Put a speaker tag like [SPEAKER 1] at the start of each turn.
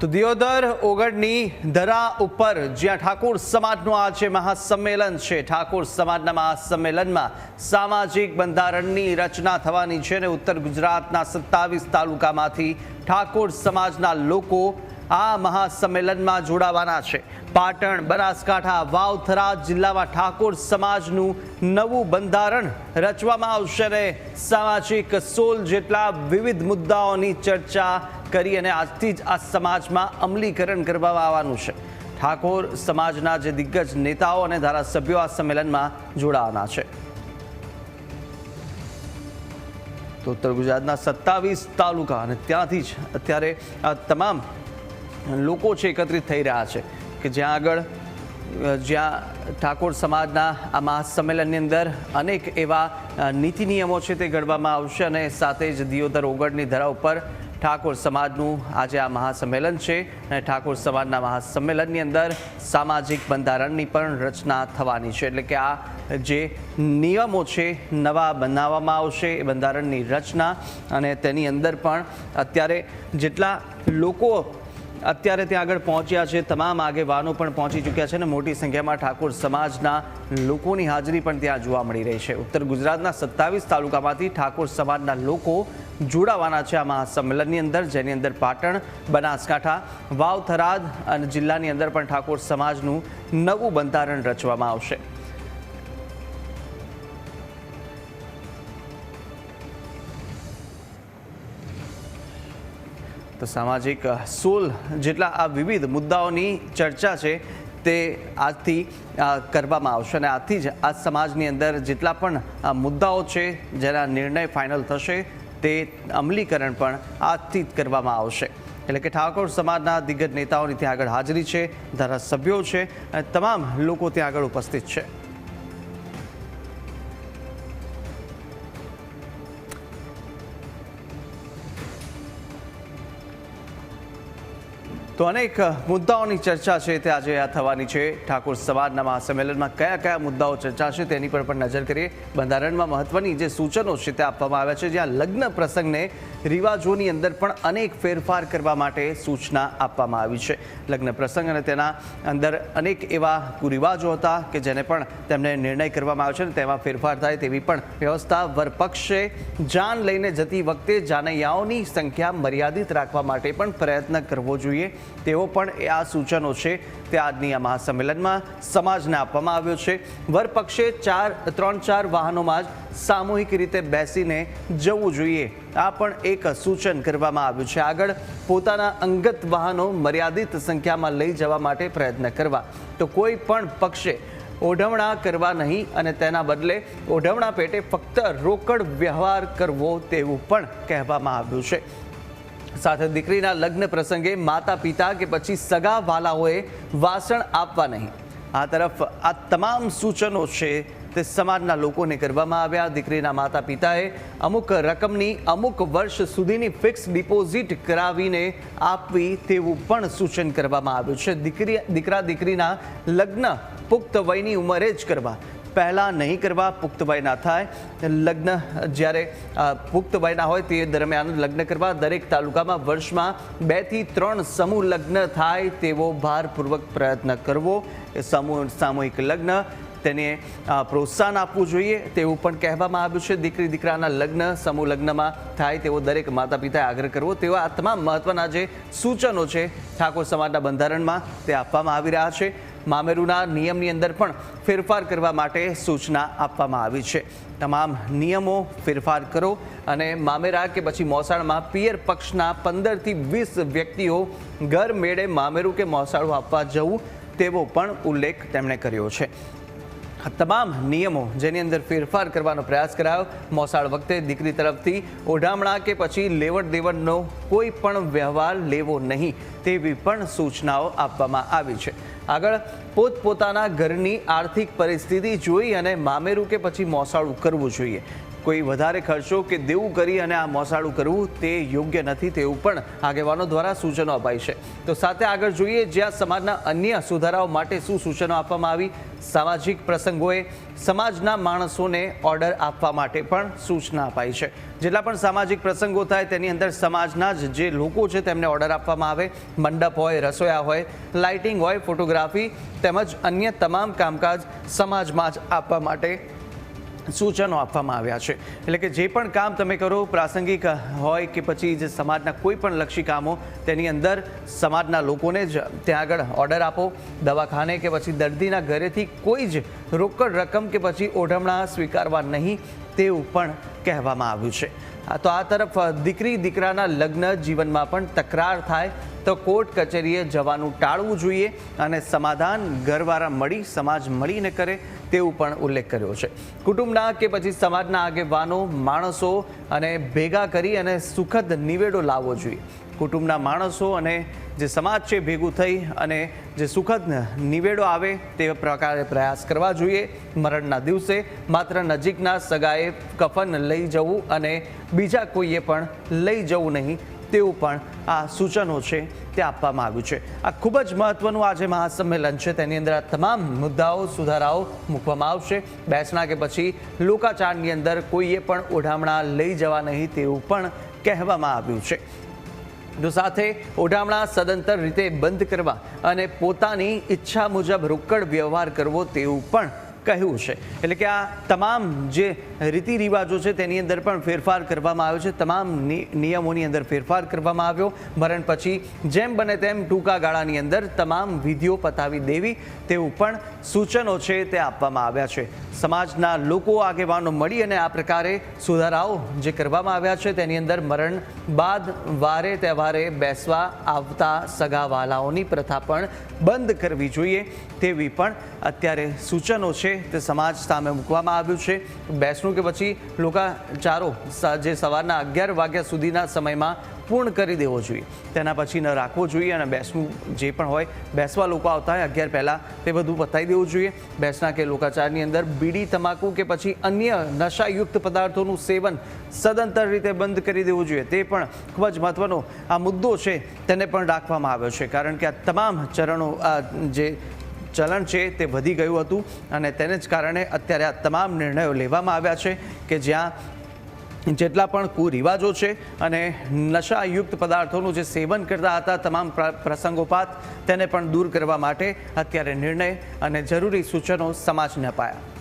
[SPEAKER 1] તો દિયોદર ઓગળની ધરા ઉપર જ્યાં ઠાકોર સમાજનું આજે મહાસંમેલન છે. ઠાકોર સમાજના મહાસંમેલનમાં સામાજિક બંધારણની રચના થવાની છે અને ઉત્તર ગુજરાતના સત્તાવીસ તાલુકામાંથી ઠાકોર સમાજના લોકો આ મહાસંમેલનમાં જોડાવાના છે. પાટણ, બનાસકાંઠા, વાવથરા જિલ્લામાં ઠાકોર સમાજનું નવું બંધારણ રચવામાં આવશે અને સામાજિક સોલ જેટલા વિવિધ મુદ્દાઓની ચર્ચા કરી અને આજથી જ આ સમાજમાં અમલીકરણ કરવામાં આવવાનું છે. ઠાકોર સમાજના જે દિગ્ગજ નેતાઓ અને ધારાસભ્યો આ સંમેલનમાં જોડાવાના છે. તો ઉત્તર ગુજરાતના સત્તાવીસ તાલુકા અને ત્યાંથી જ અત્યારે આ તમામ લોકો છે એકત્રિત થઈ રહ્યા છે કે જ્યાં આગળ જ્યાં ઠાકોર સમાજના આ મહાસંમેલનની અંદર અનેક એવા નીતિ નિયમો છે તે ઘડવામાં આવશે અને સાથે જ દિયોદર ઓગળની ધરા ઉપર ઠાકોર સમાજનું આજે આ મહાસંમેલન છે અને ઠાકોર સમાજના મહાસંમેલનની અંદર સામાજિક બંધારણની પણ રચના થવાની છે. એટલે કે આ જે નિયમો છે, નવા બનાવવામાં આવશે એ બંધારણની રચના અને તેની અંદર પણ અત્યારે જેટલા લોકો અત્યારે ત્યાં આગળ પહોંચ્યા છે, તમામ આગેવાનો પણ પહોંચી ચૂક્યા છે અને મોટી સંખ્યામાં ઠાકોર સમાજના લોકોની હાજરી પણ ત્યાં જોવા મળી રહી છે. ઉત્તર ગુજરાતના સત્તાવીસ તાલુકામાંથી ઠાકોર સમાજના લોકો જોડાવાના છે આ મહાસંમેલનની અંદર, જેની અંદર પાટણ, બનાસકાંઠા વાવ થરાદ અને જિલ્લાની અંદર પણ ઠાકોર સમાજનું નવું બંધારણ રચવામાં આવશે. તો સામાજિક સોલ જેટલા આ વિવિધ મુદ્દાઓની ચર્ચા છે તે આજથી કરવામાં આવશે અને આથી જ આ સમાજની અંદર જેટલા પણ મુદ્દાઓ છે, જેના નિર્ણય ફાઇનલ થશે તે અમલીકરણ પણ આજથી કરવામાં આવશે. એટલે કે ઠાકોર સમાજના દિગ્ગજ નેતાઓની ત્યાં આગળ હાજરી છે, ધારાસભ્યો છે, અને તમામ લોકો ત્યાં આગળ ઉપસ્થિત છે. તો અનેક મુદ્દાઓની ચર્ચા છે તે આજે આ થવાની છે. ઠાકોર સમાજના મહાસંમેલનમાં કયા કયા મુદ્દાઓ ચર્ચા છે તેની પર પણ નજર કરીએ. બંધારણમાં મહત્વની જે સૂચનો છે તે આપવામાં આવ્યા છે, જ્યાં લગ્ન પ્રસંગને રિવાજોની અંદર પણ અનેક ફેરફાર કરવા માટે સૂચના આપવામાં આવી છે. લગ્ન પ્રસંગ અને તેના અંદર અનેક એવા કુરિવાજો હતા કે જેને પણ તેમને નિર્ણય કરવામાં આવ્યો છે અને તેમાં ફેરફાર થાય તેવી પણ વ્યવસ્થા વરપક્ષે જાન લઈને જતી વખતે જાનૈયાઓની સંખ્યા મર્યાદિત રાખવા માટે પણ પ્રયત્ન કરવો જોઈએ. તેવો પણ આ સૂચનો છે તે આજની આ મહાસંમેલનમાં સમાજને આપવામાં આવ્યો છે. વરપક્ષે ચાર, ત્રણ, ચાર વાહનોમાં જ સામૂહિક રીતે બેસીને જવું જોઈએ. આ પણ એક સૂચન કરવામાં આવ્યું છે. આગળ પોતાના અંગત વાહનો મર્યાદિત સંખ્યામાં લઈ જવા માટે પ્રયત્ન કરવા. તો કોઈ પણ પક્ષે ઓઢવણા કરવા નહીં અને તેના બદલે ઓઢવણા પેટે ફક્ત રોકડ વ્યવહાર કરવો તેવું પણ કહેવામાં આવ્યું છે. સાથે દીકરીના લગ્ન પ્રસંગે માતા પિતા કે પછી સગા વાલાઓએ વાસણ આપવા નહીં. આ તરફ આ તમામ સૂચનો છે તે સમાજના લોકોને કરવામાં આવ્યા. દીકરીના માતા પિતાએ અમુક રકમની અમુક વર્ષ સુધીની ફિક્સ ડિપોઝિટ કરાવીને આપવી તેવું પણ સૂચન કરવામાં આવ્યું છે. દીકરી, દીકરા, દીકરીના લગ્ન પુખ્ત વયની ઉંમરે જ કરવા. પહેલાં નહીં કરવા પુખ્ત વયના થાય. લગ્ન જ્યારે પુખ્ત વયના હોય તે દરમિયાન લગ્ન કરવા દરેક તાલુકામાં વર્ષમાં બેથી ત્રણ સમૂહ લગ્ન થાય તેવો ભારપૂર્વક પ્રયત્ન કરવો. સમૂહ, સામૂહિક લગ્ન. તેને પ્રોત્સાહન આપવું જોઈએ તેવું પણ કહેવામાં આવ્યું છે. દીકરી, દીકરાના લગ્ન, સમૂહ લગ્નમાં થાય તેવો દરેક માતા પિતાએ આગ્રહ કરવો. તેવા આ તમામ મહત્વના જે સૂચનો છે ઠાકોર સમાજના બંધારણમાં તે આપવામાં આવી રહ્યા છે. મામેરુના નિયમની અંદર પણ ફેરફાર કરવા માટે સૂચના આપવામાં આવી છે. તમામ નિયમો ફેરફાર કરો અને મામેરા કે પછી મોસાળમાં પિયર પક્ષના પંદરથી વીસ વ્યક્તિઓ ઘર મેળે મામેરું કે મોસાળું આપવા જવું તેવો પણ ઉલ્લેખ તેમણે કર્યો છે. તમામ નિયમો જેની અંદર ફેરફાર કરવાનો પ્રયાસ કરાયો. મોસાળ વખતે દીકરી તરફથી ઓઢામણા કે પછી લેવડ દેવડનો કોઈ પણ વ્યવહાર લેવો નહીં તેવી પણ સૂચનાઓ આપવામાં આવી છે. આગળ પોતપોતાના ઘરની આર્થિક પરિસ્થિતિ જોઈ અને મામેરું કે પછી મોસાળું કરવું જોઈએ. કોઈ વધારે ખર્ચો કે દેવું કરી અને આ મોસાળું કરવું તે યોગ્ય નથી તેવું પણ આગેવાનો દ્વારા સૂચનો અપાય છે. તો સાથે આગળ જોઈએ જ્યાં સમાજના અન્ય સુધારાઓ માટે શું સૂચનો આપવામાં આવી. સામાજિક પ્રસંગોએ સમાજના માણસોને ઓર્ડર આપવા માટે પણ સૂચના અપાઈ છે. જેટલા પણ સામાજિક પ્રસંગો થાય તેની અંદર સમાજના જ જે લોકો છે તેમને ઓર્ડર આપવામાં આવે. મંડપ હોય, રસોયા હોય, લાઇટિંગ હોય, ફોટોગ્રાફી તેમજ અન્ય તમામ કામકાજ સમાજમાં જ આપવા માટે સૂચનો આપવામાં આવ્યા છે. એટલે કે જે પણ કામ તમે કરો, પ્રાસંગિક હોય કે પછી જે સમાજના કોઈ પણ લક્ષી કામો, તેની અંદર સમાજના લોકોને જ ત્યાં આગળ ઓર્ડર આપો. દવાખાને કે પછી દર્દીના ઘરેથી કોઈ જ રોકડ રકમ કે પછી ઓઢમણા સ્વીકારવા નહીં, તેવું પણ કહેવામાં આવ્યું છે. તો આ તરફ દીકરી દીકરાના લગ્ન જીવનમાં પણ તકરાર થાય તો કોર્ટ કચેરીએ જવાનું ટાળવું જોઈએ અને સમાધાન ઘરવાળા મળી, સમાજ મળીને કરે તેવું પણ ઉલ્લેખ કર્યો છે. કુટુંબના કે પછી સમાજના આગેવાનો, માણસો અને ભેગા કરી અને સુખદ નિવેડો લાવવો જોઈએ. કુટુંબના માણસો અને જે સમાજ છે, ભેગું થઈ અને જે સુખદ નિવેડો આવે તે પ્રકારે પ્રયાસ કરવા જોઈએ. મરણના દિવસે માત્ર નજીકના સગાએ કફન લઈ જવું અને બીજા કોઈએ પણ લઈ જવું નહીં તેવું પણ આ સૂચનો છે, તે આપવામાં આવ્યું છે. આ ખૂબ જ મહત્વનું આજે મહાસંમેલન છે. તેની અંદર આ તમામ મુદ્દાઓ, સુધારાઓ મૂકવામાં આવશે. બેસણા કે પછી લોકાચારની અંદર કોઈએ પણ ઓઢામણા લઈ જવા નહીં તેવું પણ કહેવામાં આવ્યું છે. તો સાથે ઓઢામણા સદંતર રીતે બંધ કરવા અને પોતાની ઈચ્છા મુજબ રોકડ વ્યવહાર કરવો તેવું પણ કહ્યું છે. એટલે કે આ તમામ જે રીતિ રિવાજો છે તેની અંદર પણ ફેરફાર કરવામાં આવ્યો છે. તમામ નિયમોની અંદર ફેરફાર કરવામાં આવ્યો. મરણ પછી જેમ બને તેમ ટૂંકા ગાળાની અંદર તમામ વિધિઓ પતાવી દેવી તેવું પણ સૂચનો છે તે આપવામાં આવ્યા છે. સમાજના લોકો આગેવાનો મળી અને આ પ્રકારે સુધારાઓ જે કરવામાં આવ્યા છે તેની અંદર મરણ બાદ વારે તહેવારે બેસવા આવતા સગાવાલાઓની પ્રથા પણ બંધ કરવી જોઈએ તેવી પણ અત્યારે સૂચનો છે તે સમાજ સામે મૂકવામાં આવ્યું છે. બેસણું કે પછી લોકાચારો જે સવારના અગિયાર વાગ્યા સુધીના સમયમાં પૂર્ણ કરી દેવો જોઈએ. તેના પછી ન રાખવો જોઈએ અને બેસવું જે પણ હોય, બેસવા લોકો આવતા હોય અગિયાર પહેલાં તે બધું પતાવી દેવું જોઈએ. બેસના કે લોકાચારની અંદર બીડી, તમાકુ કે પછી અન્ય નશાયુક્ત પદાર્થોનું સેવન સદંતર રીતે બંધ કરી દેવું જોઈએ. તે પણ ખૂબ જ મહત્વનો આ મુદ્દો છે, તેને પણ રાખવામાં આવ્યો છે. કારણ કે આ તમામ ચરણો જે ચલણ છે તે વધી ગયું હતું અને તેને જ કારણે અત્યારે આ તમામ નિર્ણયો લેવામાં આવ્યા છે કે જ્યાં જેટલા પણ કુરિવાજો છે અને નશાયુક્ત પદાર્થોનું જે સેવન કરતા હતા તમામ પ્ર- પ્રસંગોપાત તેને પણ દૂર કરવા માટે અત્યારે નિર્ણય અને જરૂરી સૂચનો સમાજને અપાયા.